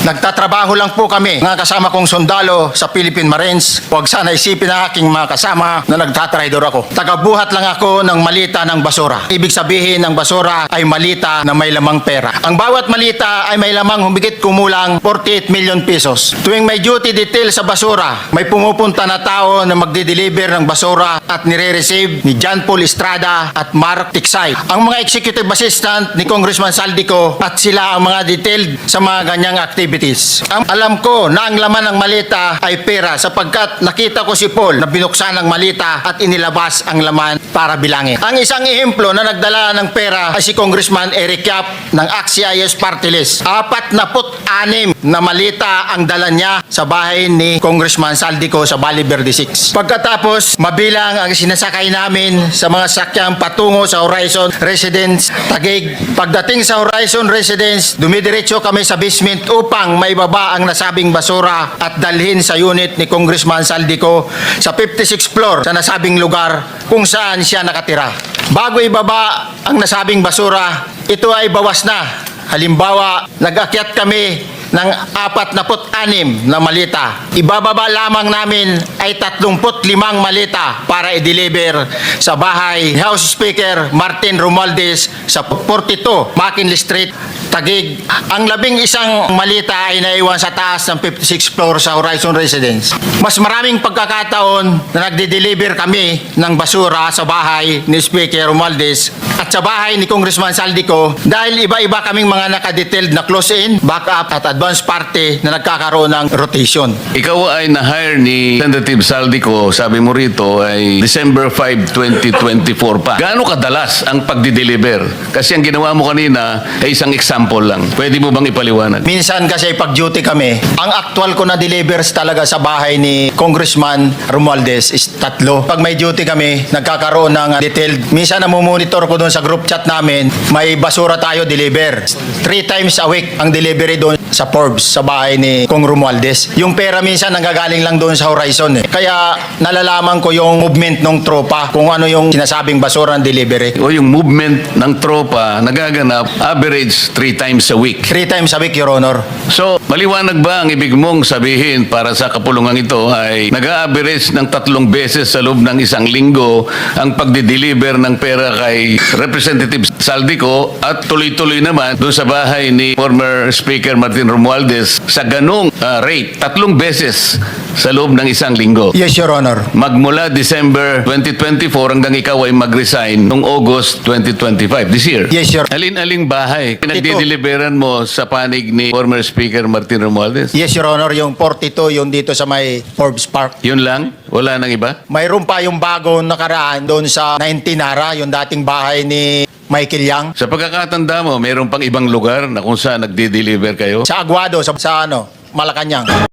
Nagtatrabaho lang po kami, mga kasama kong sundalo sa Philippine Marines. Huwag sana isipin ng aking mga kasama na nagtatraidor ako. Tagabuhat lang ako ng malita ng basura. Ibig sabihin ng basura ay malita na may lamang pera. Ang bawat malita ay may lamang humigit kumulang 48 million pesos. Tuwing may duty detail sa basura, may pumupunta na tao na magdi-deliver ng basura at nire-receive ni John Paul Estrada at Mark Tiksay. Ang mga executive assistant ni Congressman Saldico at sila ang mga detailed sa mga ganyang activities. Ang alam ko na ang laman ng malita ay pera sapagkat nakita ko si Paul na binuksan ang malita at inilabas ang laman para bilangin. Ang isang ehemplo na nagdala ng pera ay si Congressman Eric Yap ng AXIS Party List. Apat na put anim na malita ang dala niya sa bahay ni Congressman Saldico sa Bali Verde 6. Pagkatapos, mabilang ang sinasakay namin sa mga sakyang patungo sa Horizon Residence Tagig. Pagdating sa Horizon Residence, dumidiretso kami sa basement upang maibaba ang nasabing basura at dalhin sa unit ni Congressman Saldico sa 56th floor sa nasabing lugar kung saan siya nakatira. Bago ibaba ang nasabing basura, ito ay bawas na. Halimbawa, nag-akyat kami ng 46 na malita. Ibababa lamang namin ay 35 malita para i-deliver sa bahay House Speaker Martin Romualdez sa 42 McKinley Street, Tagig. Ang labing isang malita ay naiwan sa taas ng 56th floor sa Horizon Residence. Mas maraming pagkakataon na nagde-deliver kami ng basura sa bahay ni Speaker Romualdez at sa bahay ni Congressman Saldico dahil iba-iba kaming mga nakadetailed na close-in, backup at advance party na nagkakaroon ng rotation. Ikaw ay na-hire ni Representative Saldico, sabi mo rito, ay December 5, 2024 pa. Gaano kadalas ang pagdi-deliver? Kasi ang ginawa mo kanina ay isang example lang. Pwede mo bang ipaliwanag? Minsan kasi pag duty kami, ang actual ko na delivers talaga sa bahay ni Congressman Romualdez is tatlo. Pag may duty kami, nagkakaroon ng detailed. Minsan namumonitor ko doon sa group chat namin, may basura tayo deliver. Three times a week ang delivery doon sa Forbes, sa bahay ni Kong Romualdez. Yung pera minsan nanggagaling lang doon sa Horizon eh. Kaya nalalaman ko yung movement ng tropa, kung ano yung sinasabing basura ng delivery. O yung movement ng tropa nagaganap average three times a week. Three times a week, Your Honor. So, maliwanag ba ang ibig mong sabihin para sa kapulungan ito ay nag-average ng tatlong beses sa loob ng isang linggo ang pagdi-deliver ng pera kay Representative Saldico at tuloy-tuloy naman doon sa bahay ni former Speaker Martin Romualdez sa ganong ah, rate, tatlong beses sa loob ng isang linggo. Yes, Your Honor. Magmula December 2024 hanggang ikaw ay mag-resign noong August 2025, this year. Yes, Your Alin-aling bahay pinagdideliveran mo sa panig ni former Speaker Martin Romualdez? Yes, Your Honor, yung 42, yung dito sa may Forbes Park. Yun lang? Wala nang iba? Mayroon pa yung bagong nakaraan doon sa 19 Nara, yung dating bahay ni Michael Yang. Sa pagkakatanda mo, mayroon pang ibang lugar na kung saan nagdi-deliver kayo? Sa Aguado, sa, sa ano, Malacanang.